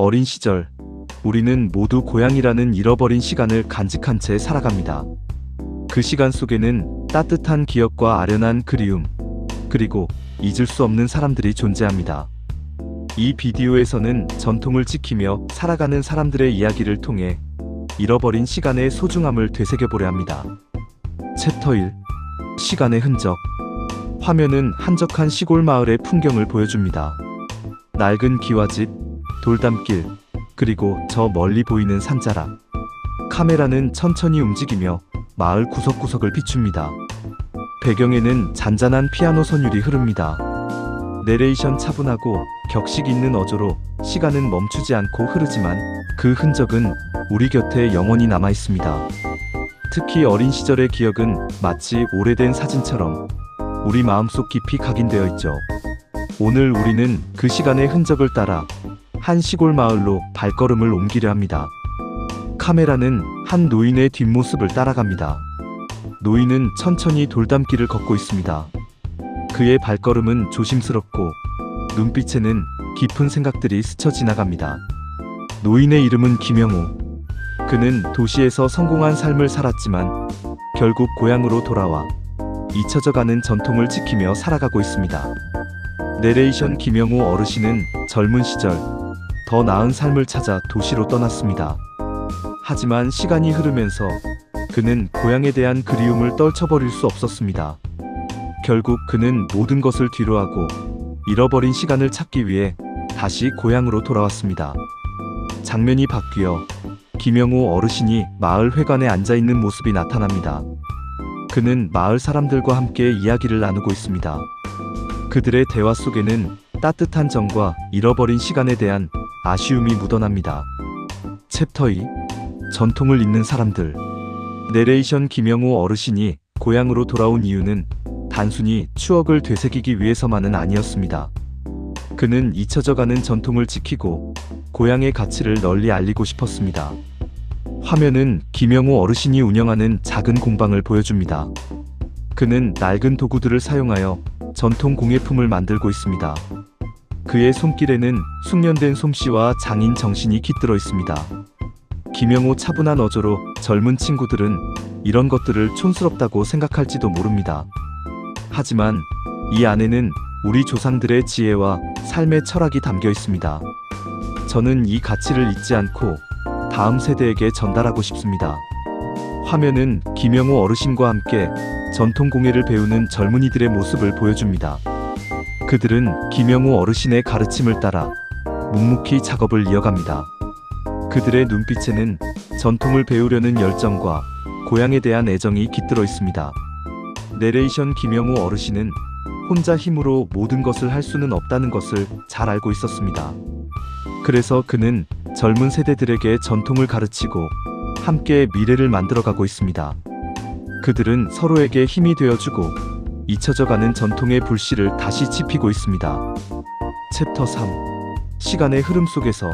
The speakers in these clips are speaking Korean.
어린 시절, 우리는 모두 고향이라는 잃어버린 시간을 간직한 채 살아갑니다. 그 시간 속에는 따뜻한 기억과 아련한 그리움, 그리고 잊을 수 없는 사람들이 존재합니다. 이 비디오에서는 전통을 지키며 살아가는 사람들의 이야기를 통해 잃어버린 시간의 소중함을 되새겨보려 합니다. 챕터 1 시간의 흔적 화면은 한적한 시골 마을의 풍경을 보여줍니다. 낡은 기와집, 돌담길, 그리고 저 멀리 보이는 산자락. 카메라는 천천히 움직이며 마을 구석구석을 비춥니다. 배경에는 잔잔한 피아노 선율이 흐릅니다. 내레이션 차분하고 격식 있는 어조로 시간은 멈추지 않고 흐르지만 그 흔적은 우리 곁에 영원히 남아 있습니다. 특히 어린 시절의 기억은 마치 오래된 사진처럼 우리 마음속 깊이 각인되어 있죠. 오늘 우리는 그 시간의 흔적을 따라 한 시골 마을로 발걸음을 옮기려 합니다. 카메라는 한 노인의 뒷모습을 따라갑니다. 노인은 천천히 돌담길을 걷고 있습니다. 그의 발걸음은 조심스럽고 눈빛에는 깊은 생각들이 스쳐 지나갑니다. 노인의 이름은 김영우. 그는 도시에서 성공한 삶을 살았지만 결국 고향으로 돌아와 잊혀져가는 전통을 지키며 살아가고 있습니다. 내레이션 김영우 어르신은 젊은 시절 더 나은 삶을 찾아 도시로 떠났습니다. 하지만 시간이 흐르면서 그는 고향에 대한 그리움을 떨쳐버릴 수 없었습니다. 결국 그는 모든 것을 뒤로하고 잃어버린 시간을 찾기 위해 다시 고향으로 돌아왔습니다. 장면이 바뀌어 김영우 어르신이 마을 회관에 앉아 있는 모습이 나타납니다. 그는 마을 사람들과 함께 이야기를 나누고 있습니다. 그들의 대화 속에는 따뜻한 정과 잃어버린 시간에 대한 아쉬움이 묻어납니다. 챕터 2 전통을 잇는 사람들 내레이션 김영우 어르신이 고향으로 돌아온 이유는 단순히 추억을 되새기기 위해서만은 아니었습니다. 그는 잊혀져가는 전통을 지키고 고향의 가치를 널리 알리고 싶었습니다. 화면은 김영우 어르신이 운영하는 작은 공방을 보여줍니다. 그는 낡은 도구들을 사용하여 전통 공예품을 만들고 있습니다. 그의 손길에는 숙련된 솜씨와 장인 정신이 깃들어 있습니다. 김영우 차분한 어조로 젊은 친구들은 이런 것들을 촌스럽다고 생각할지도 모릅니다. 하지만 이 안에는 우리 조상들의 지혜와 삶의 철학이 담겨 있습니다. 저는 이 가치를 잊지 않고 다음 세대에게 전달하고 싶습니다. 화면은 김영우 어르신과 함께 전통 공예를 배우는 젊은이들의 모습을 보여줍니다. 그들은 김영우 어르신의 가르침을 따라 묵묵히 작업을 이어갑니다. 그들의 눈빛에는 전통을 배우려는 열정과 고향에 대한 애정이 깃들어 있습니다. 내레이션 김영우 어르신은 혼자 힘으로 모든 것을 할 수는 없다는 것을 잘 알고 있었습니다. 그래서 그는 젊은 세대들에게 전통을 가르치고 함께 미래를 만들어가고 있습니다. 그들은 서로에게 힘이 되어주고 잊혀져가는 전통의 불씨를 다시 지피고 있습니다. 챕터 3 시간의 흐름 속에서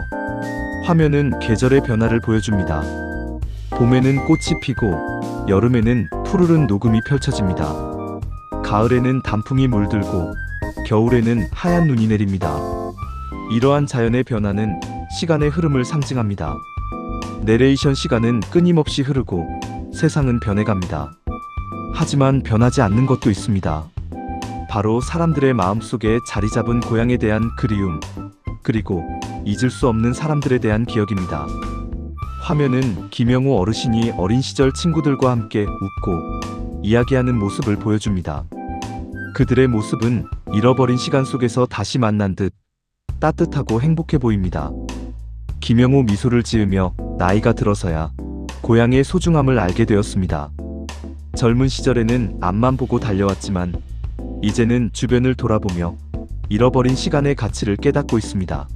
화면은 계절의 변화를 보여줍니다. 봄에는 꽃이 피고 여름에는 푸르른 녹음이 펼쳐집니다. 가을에는 단풍이 물들고 겨울에는 하얀 눈이 내립니다. 이러한 자연의 변화는 시간의 흐름을 상징합니다. 내레이션 시간은 끊임없이 흐르고 세상은 변해갑니다. 하지만 변하지 않는 것도 있습니다. 바로 사람들의 마음속에 자리 잡은 고향에 대한 그리움, 그리고 잊을 수 없는 사람들에 대한 기억입니다. 화면은 김영우 어르신이 어린 시절 친구들과 함께 웃고 이야기하는 모습을 보여줍니다. 그들의 모습은 잃어버린 시간 속에서 다시 만난 듯 따뜻하고 행복해 보입니다. 김영우 미소를 지으며 나이가 들어서야 고향의 소중함을 알게 되었습니다. 젊은 시절에는 앞만 보고 달려왔지만 이제는 주변을 돌아보며 잃어버린 시간의 가치를 깨닫고 있습니다.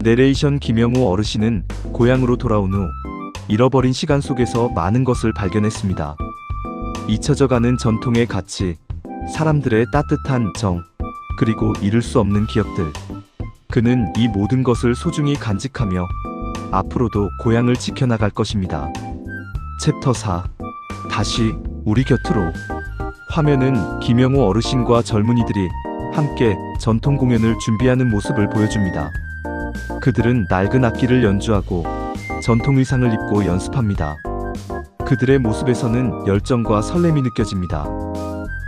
내레이션 김영우 어르신은 고향으로 돌아온 후 잃어버린 시간 속에서 많은 것을 발견했습니다. 잊혀져가는 전통의 가치, 사람들의 따뜻한 정, 그리고 잃을 수 없는 기억들. 그는 이 모든 것을 소중히 간직하며 앞으로도 고향을 지켜나갈 것입니다. 챕터 4 다시 우리 곁으로 화면은 김영호 어르신과 젊은이들이 함께 전통 공연을 준비하는 모습을 보여줍니다. 그들은 낡은 악기를 연주하고 전통 의상을 입고 연습합니다. 그들의 모습에서는 열정과 설렘이 느껴집니다.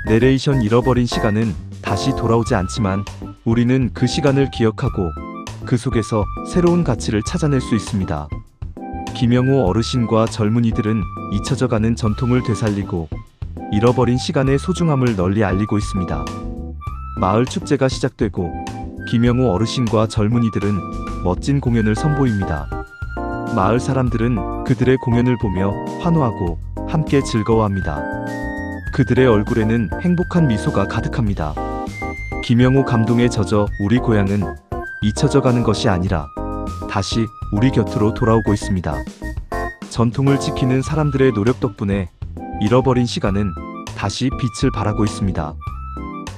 내레이션 잃어버린 시간은 다시 돌아오지 않지만 우리는 그 시간을 기억하고 그 속에서 새로운 가치를 찾아낼 수 있습니다. 김영호 어르신과 젊은이들은 잊혀져가는 전통을 되살리고 잃어버린 시간의 소중함을 널리 알리고 있습니다. 마을 축제가 시작되고 김영호 어르신과 젊은이들은 멋진 공연을 선보입니다. 마을 사람들은 그들의 공연을 보며 환호하고 함께 즐거워합니다. 그들의 얼굴에는 행복한 미소가 가득합니다. 김영호 감동에 젖어 우리 고향은 잊혀져 가는 것이 아니라 다시 우리 곁으로 돌아오고 있습니다. 전통을 지키는 사람들의 노력 덕분에 잃어버린 시간은 다시 빛을 발하고 있습니다.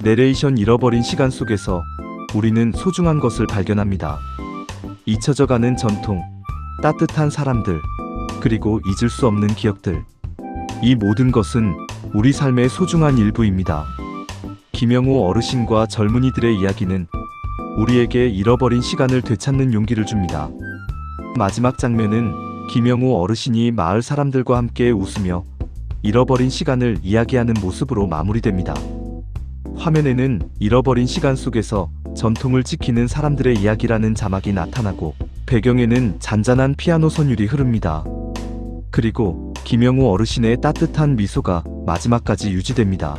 내레이션 잃어버린 시간 속에서 우리는 소중한 것을 발견합니다. 잊혀져 가는 전통, 따뜻한 사람들, 그리고 잊을 수 없는 기억들. 이 모든 것은 우리 삶의 소중한 일부입니다. 김영호 어르신과 젊은이들의 이야기는 우리에게 잃어버린 시간을 되찾는 용기를 줍니다. 마지막 장면은 김영호 어르신이 마을 사람들과 함께 웃으며 잃어버린 시간을 이야기하는 모습으로 마무리됩니다. 화면에는 잃어버린 시간 속에서 전통을 지키는 사람들의 이야기라는 자막이 나타나고 배경에는 잔잔한 피아노 선율이 흐릅니다. 그리고 김영호 어르신의 따뜻한 미소가 마지막까지 유지됩니다.